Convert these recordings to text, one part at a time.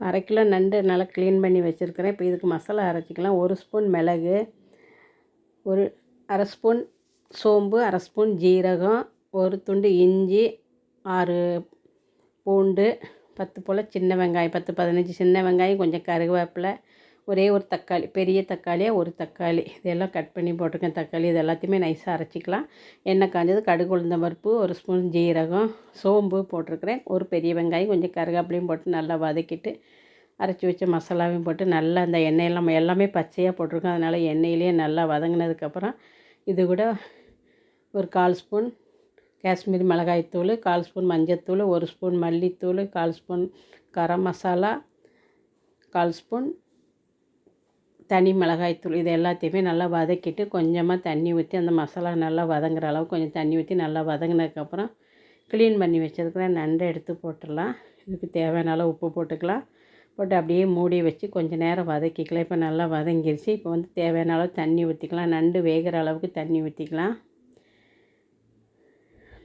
அரை கிலோ நண்டு நல்லா க்ளீன் பண்ணி வச்சுருக்கிறேன். இப்போ இதுக்கு மசாலா அரைச்சிக்கலாம். ஒரு ஸ்பூன் மிளகு ஒரு அரை ஸ்பூன் சோம்பு அரை ஸ்பூன் ஜீரகம் ஒரு துண்டு இஞ்சி ஆறு பூண்டு பத்து போல் சின்ன வெங்காயம் பத்து பதினஞ்சு சின்ன வெங்காயம் கொஞ்சம் கருவேப்பிலை ஒரே ஒரு தக்காளி பெரிய தக்காளியாக ஒரு தக்காளி. இதெல்லாம் கட் பண்ணி போட்டிருக்கேன். தக்காளி இது எல்லாத்தையுமே நைஸாக அரைச்சிக்கலாம். எண்ணெய் காஞ்சது கடுகு உளுந்த பருப்பு ஒரு ஸ்பூன் ஜீரகம் சோம்பு போட்டிருக்கிறேன். ஒரு பெரிய வெங்காயம் கொஞ்சம் கருகாப்பிலையும் போட்டு நல்லா வதக்கிட்டு அரைச்சி வச்ச மசாலாவையும் போட்டு நல்லா அந்த எண்ணெயெல்லாம் எல்லாமே பச்சையாக போட்டிருக்கோம் அதனால் எண்ணெயிலேயே நல்லா வதங்கினதுக்கப்புறம் இது கூட ஒரு கால் ஸ்பூன் காஷ்மீரி மிளகாய்த்தூள் கால் ஸ்பூன் மஞ்சத்தூள் ஒரு ஸ்பூன் மல்லித்தூள் கால் ஸ்பூன் கரம் மசாலா கால் ஸ்பூன் தனி மிளகாய்த்தூள் இது எல்லாத்தையுமே நல்லா வதக்கிட்டு கொஞ்சமாக தண்ணி ஊற்றி அந்த மசாலா நல்லா வதங்குற அளவுக்கு கொஞ்சம் தண்ணி ஊற்றி நல்லா வதங்கினதுக்கப்புறம் க்ளீன் பண்ணி வச்சுருக்கிற நண்டை எடுத்து போட்டுடலாம். இதுக்கு தேவையான அளவு உப்பு போட்டுக்கலாம். போட்டு அப்படியே மூடி வச்சு கொஞ்சம் நேரம் வதக்கிக்கலாம். இப்போ நல்லா வதங்கிருச்சு. இப்போ வந்து தேவையான அளவு தண்ணி ஊற்றிக்கலாம் நண்டு வேகிற அளவுக்கு தண்ணி ஊற்றிக்கலாம்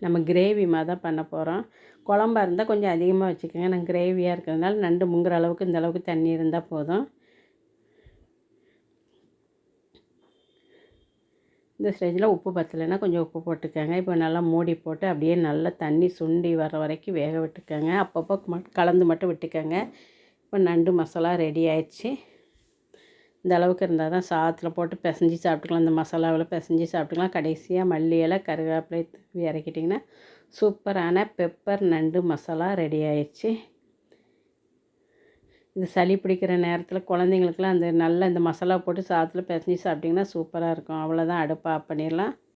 நம்ம கிரேவி மாதிரி தான் பண்ண போகிறோம் குழம்பா இருந்தால் கொஞ்சம் அதிகமாக வச்சுக்கோங்க. நான் கிரேவியாக இருக்கிறதுனால நண்டு முங்குற அளவுக்கு இந்த அளவுக்கு தண்ணி இருந்தால் போதும். இந்த ஸ்டேஜில் உப்பு பத்தலைன்னா கொஞ்சம் உப்பு போட்டுக்கோங்க. இப்போ நல்லா மூடி போட்டு அப்படியே நல்லா தண்ணி சுண்டி வர வரைக்கும் வேக விட்டுக்கோங்க. அப்பப்போ கலந்து மட்டும் விட்டுக்கோங்க. இப்போ நண்டு மசாலா ரெடி ஆயிடுச்சு. இந்த அளவுக்கு இருந்தால் தான் சாதத்தில் போட்டு பிசைஞ்சு சாப்பிட்டுக்கலாம். இந்த மசாலாவில் பிசைஞ்சு சாப்பிட்டுக்கலாம். கடைசியாக மல்லி இலை கருவேப்பிலை தூவி இறக்கிட்டிங்கன்னா சூப்பரான பெப்பர் நண்டு மசாலா ரெடி ஆயிடுச்சு. இது சளி பிடிக்கிற நேரத்தில் குழந்தைங்களுக்குலாம் அந்த நல்ல இந்த மசாலா போட்டு சாதத்தில் பிசைஞ்சு சாப்பிட்டிங்கன்னா சூப்பராக இருக்கும். அவ்வளோதான் அடுப்பை ஆஃப் பண்ணிடலாம்.